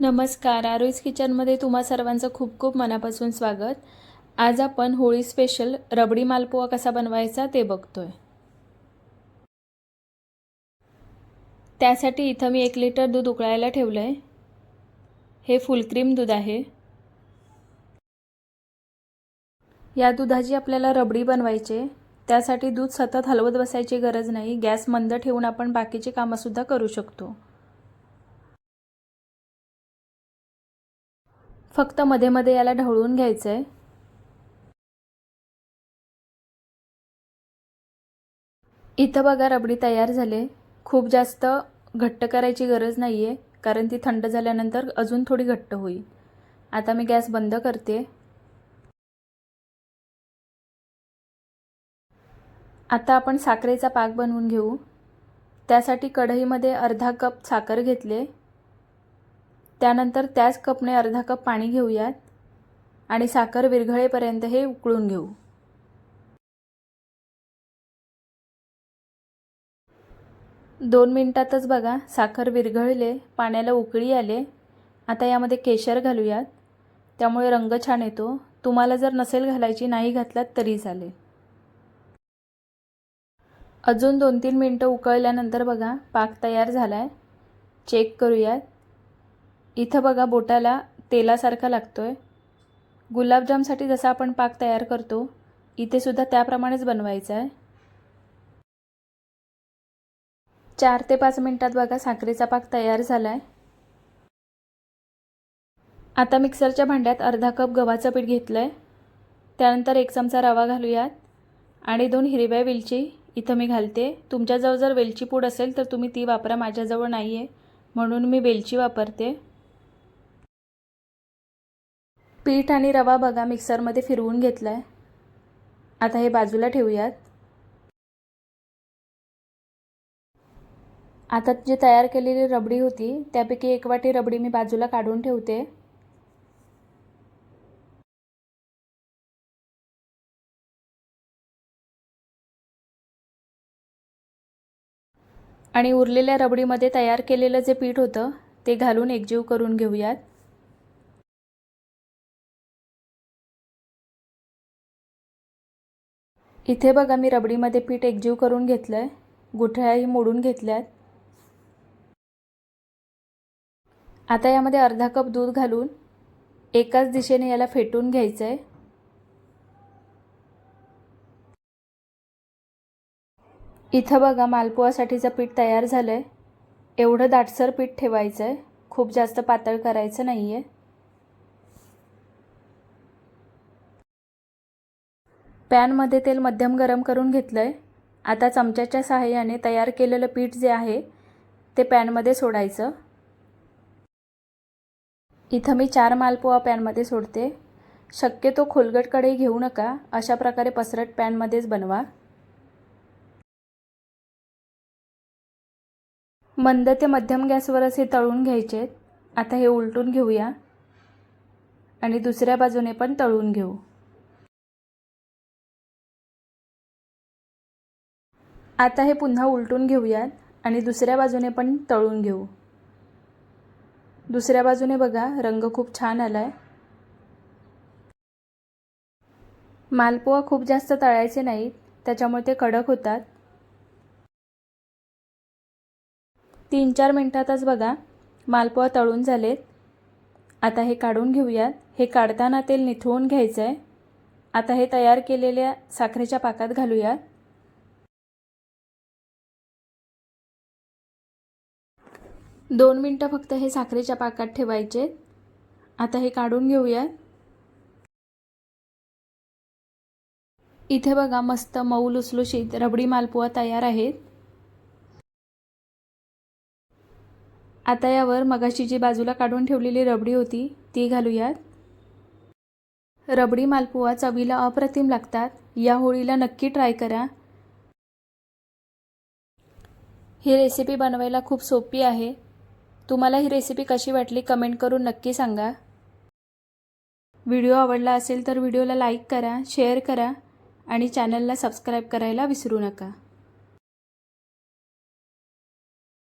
नमस्कार आरोईज किचनमध्ये तुम्हा सर्वांचं खूप खूप मनापासून स्वागत. आज आपण होळी स्पेशल रबडी मालपोहा कसा बनवायचा ते बघतोय. त्यासाठी इथं मी एक लिटर दूध उकळायला ठेवलं आहे हे फुलक्रीम दूध आहे. या दुधाची आपल्याला रबडी बनवायची. त्यासाठी दूध सतत हलवत बसायची गरज नाही. गॅस मंद ठेवून आपण बाकीची कामंसुद्धा करू शकतो. फक्त मध्ये मध्ये याला ढवळून घ्यायचं आहे इथं बघा रबडी तयार झाले. खूप जास्त घट्ट करायची गरज नाही आहे कारण ती थंड झाल्यानंतर अजून थोडी घट्ट होईल. आता मी गॅस बंद करते. आता आपण साखरेचा पाक बनवून घेऊ. त्यासाठी कढईमध्ये अर्धा कप साखर घेतले. त्यानंतर त्याच कपने अर्धा कप पाणी घेऊयात आणि साखर विरघळेपर्यंत हे उकळून घेऊ. दोन मिनटातच बघा साखर विरघळले पाण्याला उकळी आले. आता यामध्ये केशर घालूयात. त्यामुळे रंग छान येतो. तुम्हाला जर नसेल घालायची नाही घातलात तरी चालेल. अजून दोन तीन मिनटं उकळल्यानंतर बघा पाक तयार झाला आहे चेक करूयात. इथं बघा बोटाला तेलासारखा लागतो आहे गुलाबजामसाठी जसा आपण पाक तयार करतो इथे सुद्धा त्याप्रमाणेच बनवायचा आहे. चार ते पाच मिनटात बघा साखरेचा पाक तयार झाला आहे आता मिक्सरच्या भांड्यात अर्धा कप गव्हाचं पीठ घेतलं आहे त्यानंतर एक चमचा रवा घालूयात. आणि दोन हिरव्या वेलची इथं मी घालते. तुमच्याजवळ जर वेलची पूड असेल तर तुम्ही ती वापरा. माझ्याजवळ नाही आहे म्हणून मी वेलची वापरते. पीठ आणि रवा बघा मिक्सरमध्ये फिरवून घेतला आहे आता हे बाजूला ठेवूयात. आता जी तयार केलेली रबडी होती त्यापैकी एक वाटी रबडी मी बाजूला काढून ठेवते. आणि उरलेल्या रबडीमध्ये तयार केलेलं जे पीठ होतं ते घालून एकजीव करून घेऊयात. इथे बघा मी रबडीमध्ये पीठ एकजीव करून घेतलं आहे गुठळ्याही मोडून घेतल्यात. आता यामध्ये अर्धा कप दूध घालून एकाच दिशेने याला फेटून घ्यायचं आहे इथं बघा मालपुआसाठीचं पीठ तयार झालं आहे एवढं दाटसर पीठ ठेवायचं आहे खूप जास्त पातळ करायचं नाही आहे पॅनमध्ये तेल मध्यम गरम करून घेतलं आहे आता चमच्याच्या सहाय्याने तयार केलेलं पीठ जे आहे ते पॅनमध्ये सोडायचं. इथं मी चार मालपोहा पॅनमध्ये सोडते. शक्यतो खोलगट कढई घेऊ नका अशा प्रकारे पसरट पॅनमध्येच बनवा. मंद ते मध्यम गॅसवरच हे तळून घ्यायचे. आता हे उलटून घेऊया. आणि दुसऱ्या बाजूने पण तळून घेऊ. आता हे पुन्हा उलटून घेऊयात आणि दुसऱ्या बाजूने पण तळून घेऊ. दुसऱ्या बाजूने बघा रंग खूप छान आला आहे मालपोहा खूप जास्त तळायचे नाहीत त्याच्यामुळे ते कडक होतात. तीन चार मिनटातच बघा मालपोहा तळून झालेत. आता हे काढून घेऊयात. हे काढताना तेल निथळून घ्यायचं आहे आता हे तयार केलेल्या साखरेच्या पाकात घालूयात. दोन मिनटं फक्त हे साखरेच्या पाकात ठेवायचे. आता हे काढून घेऊयात. इथे बघा मस्त मऊ लुसलुशीत रबडी मालपुआ तयार आहेत. आता यावर मगाशी जी बाजूला काढून ठेवलेली रबडी होती ती घालूयात. रबडी मालपुआ चवीला अप्रतिम लागतात. या होळीला नक्की ट्राय करा. ही रेसिपी बनवायला खूप सोपी आहे. तुम्हाला ही रेसिपी कशी वाटली कमेंट करून नक्की सांगा. व्हिडिओ आवडला असेल तर व्हिडिओला लाईक करा शेअर करा आणि चॅनलला सबस्क्राईब करायला विसरू नका.